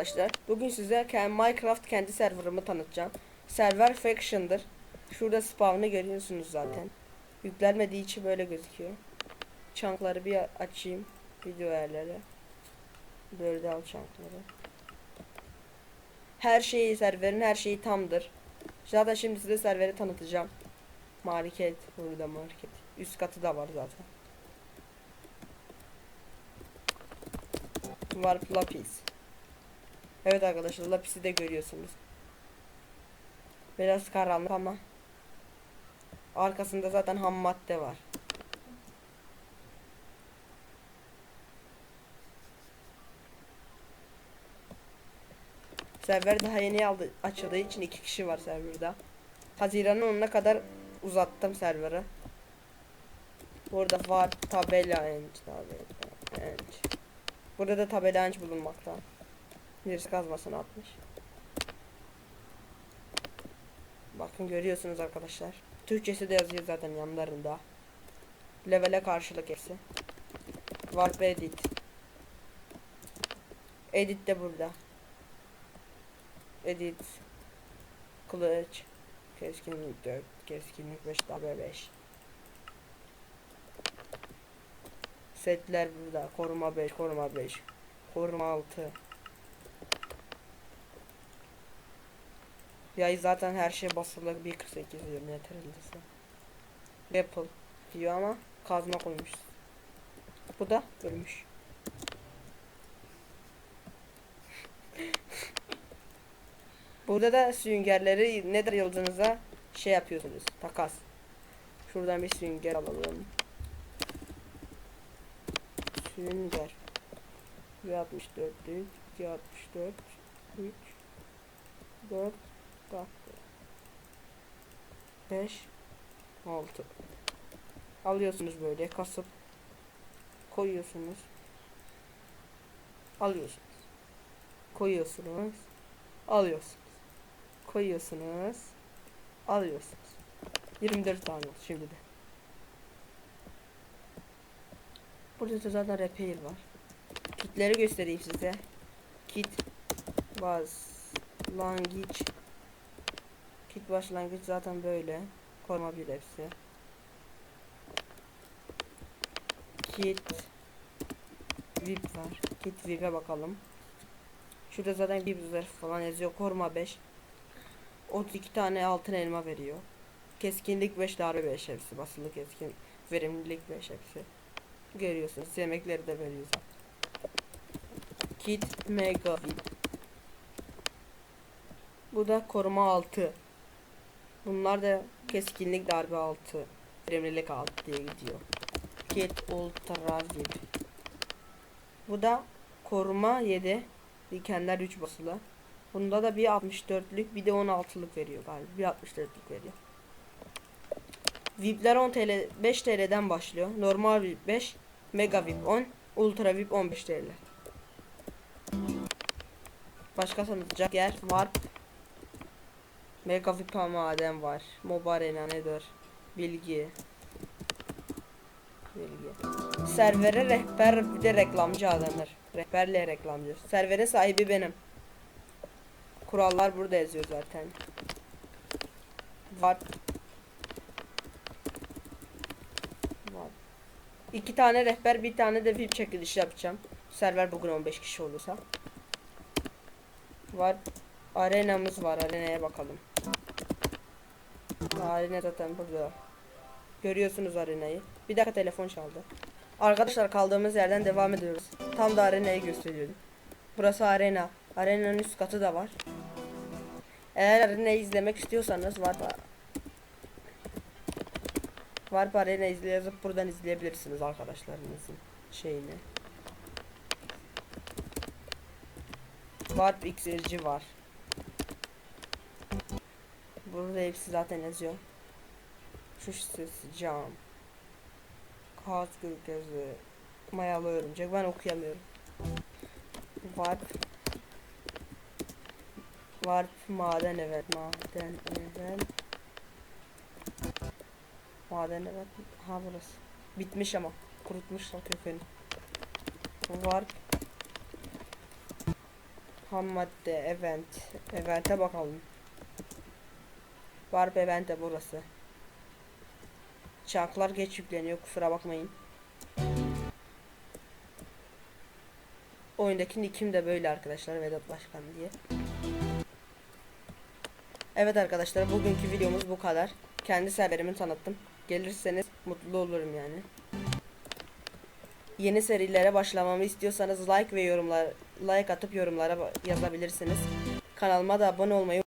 arkadaşlar. Bugün size Minecraft kendi serverımı tanıtacağım. Server Faction'dır. Şurada spawn'ı görüyorsunuz zaten. Yüklenmediği için böyle gözüküyor. Çankları bir açayım. Video ayarları. Böyle al çankları. Her şeyi serverin her şeyi tamdır. Zaten şimdi size serveri tanıtacağım. Market burada market. Üst katı da var zaten. Warp lapis. Evet arkadaşlar lapisi de görüyorsunuz. Biraz karanlık ama arkasında zaten ham madde var. Server daha yeni aldı, açıldığı için iki kişi var serverda. Haziran'ın 10'una kadar uzattım serverı. Burada var tabela enç tabela enç. Burada da tabela enç bulunmakta. Birisi kazmasını atmış. Bakın görüyorsunuz arkadaşlar. Türkçesi de yazıyor zaten yanlarında. Levele karşılık hepsi. Warp edit. Edit de burada. Edit. Kılıç. Keskinlik 4. Keskinlik 5 darbe 5. Setler burada. Koruma 5, koruma 5. Koruma 6. Ya zaten her şey basılı 1.48 diyor Netherlands'da. Apple diyor ama kazma koymuş. Bu da ölmüş. Burada da süngerleri nedir yıldızınıza şey yapıyorsunuz. Takas. Şuradan bir sünger alalım. Sünger. 164 264 3 4 Bak. 5 6 Alıyorsunuz böyle kasıp koyuyorsunuz. Alıyorsunuz. Koyuyorsunuz. Alıyorsunuz. Koyuyorsunuz. Alıyorsunuz. 24 tane şimdi de. Burada da zaten repair var. Kitleri göstereyim size. Kit başlangıç Kit başlangıç zaten böyle. Koruma bir hepsi. Kit VIP var. Kit VIP'e bakalım. Şurada zaten bir zırh falan yazıyor. Koruma 5. 32 tane altın elma veriyor. Keskinlik 5 darbe 5 hepsi. Basılı keskin. Verimlilik 5 hepsi. Görüyorsunuz. Yemekleri de veriyor zaten. Kit Mega VIP. Bu da koruma 6. Bunlar da keskinlik darbe 6. Verimlilik 6 diye gidiyor. Kit Ultra VIP. Bu da koruma 7. Dikenler 3 basılı. Bunda da bir 64'lük bir de 16'lık veriyor galiba. Bir 64'lük veriyor. VIP'ler 10 TL 5 TL'den başlıyor. Normal VIP 5, Mega VIP 10, Ultra VIP 15 TL. Başka tanıtacak yer var. Mega VIP maden var. Moba Arena nedir? Bilgi. Bilgi. Servere rehber bir de reklamcı adanır. Rehberle reklamcı. Serverin sahibi benim. Kurallar burada yazıyor zaten. Var. Var. İki tane rehber, bir tane de VIP çekiliş yapacağım. Server bugün 15 kişi olursa. Var. Arenamız var. Arenaya bakalım. Arena zaten burada. Görüyorsunuz arenayı. Bir dakika telefon çaldı. Arkadaşlar kaldığımız yerden devam ediyoruz. Tam da arenayı gösteriyorum. Burası arena. Arenanın üst katı da var. Eğer arenayı izlemek istiyorsanız var Warp Arena izle yazıp buradan izleyebilirsiniz arkadaşlarınızın şeyini. Warp iksirci var. Burada hepsi zaten yazıyor. Şu sesi cam. Kağıt gözü. Mayalı örümcek. Ben okuyamıyorum. Warp. Warp maden evet maden evet. Maden evet. Ha burası. Bitmiş ama. Kurutmuşlar kökeni. Warp. Ham madde event. Event'e bakalım. Warp event'e burası. Çanklar geç yükleniyor kusura bakmayın. Oyundaki nickim de böyle arkadaşlar Vedat Başkan diye. Evet arkadaşlar bugünkü videomuz bu kadar. Kendi serverimi tanıttım. Gelirseniz mutlu olurum yani. Yeni serilere başlamamı istiyorsanız like ve yorumlar like atıp yorumlara yazabilirsiniz. Kanalıma da abone olmayı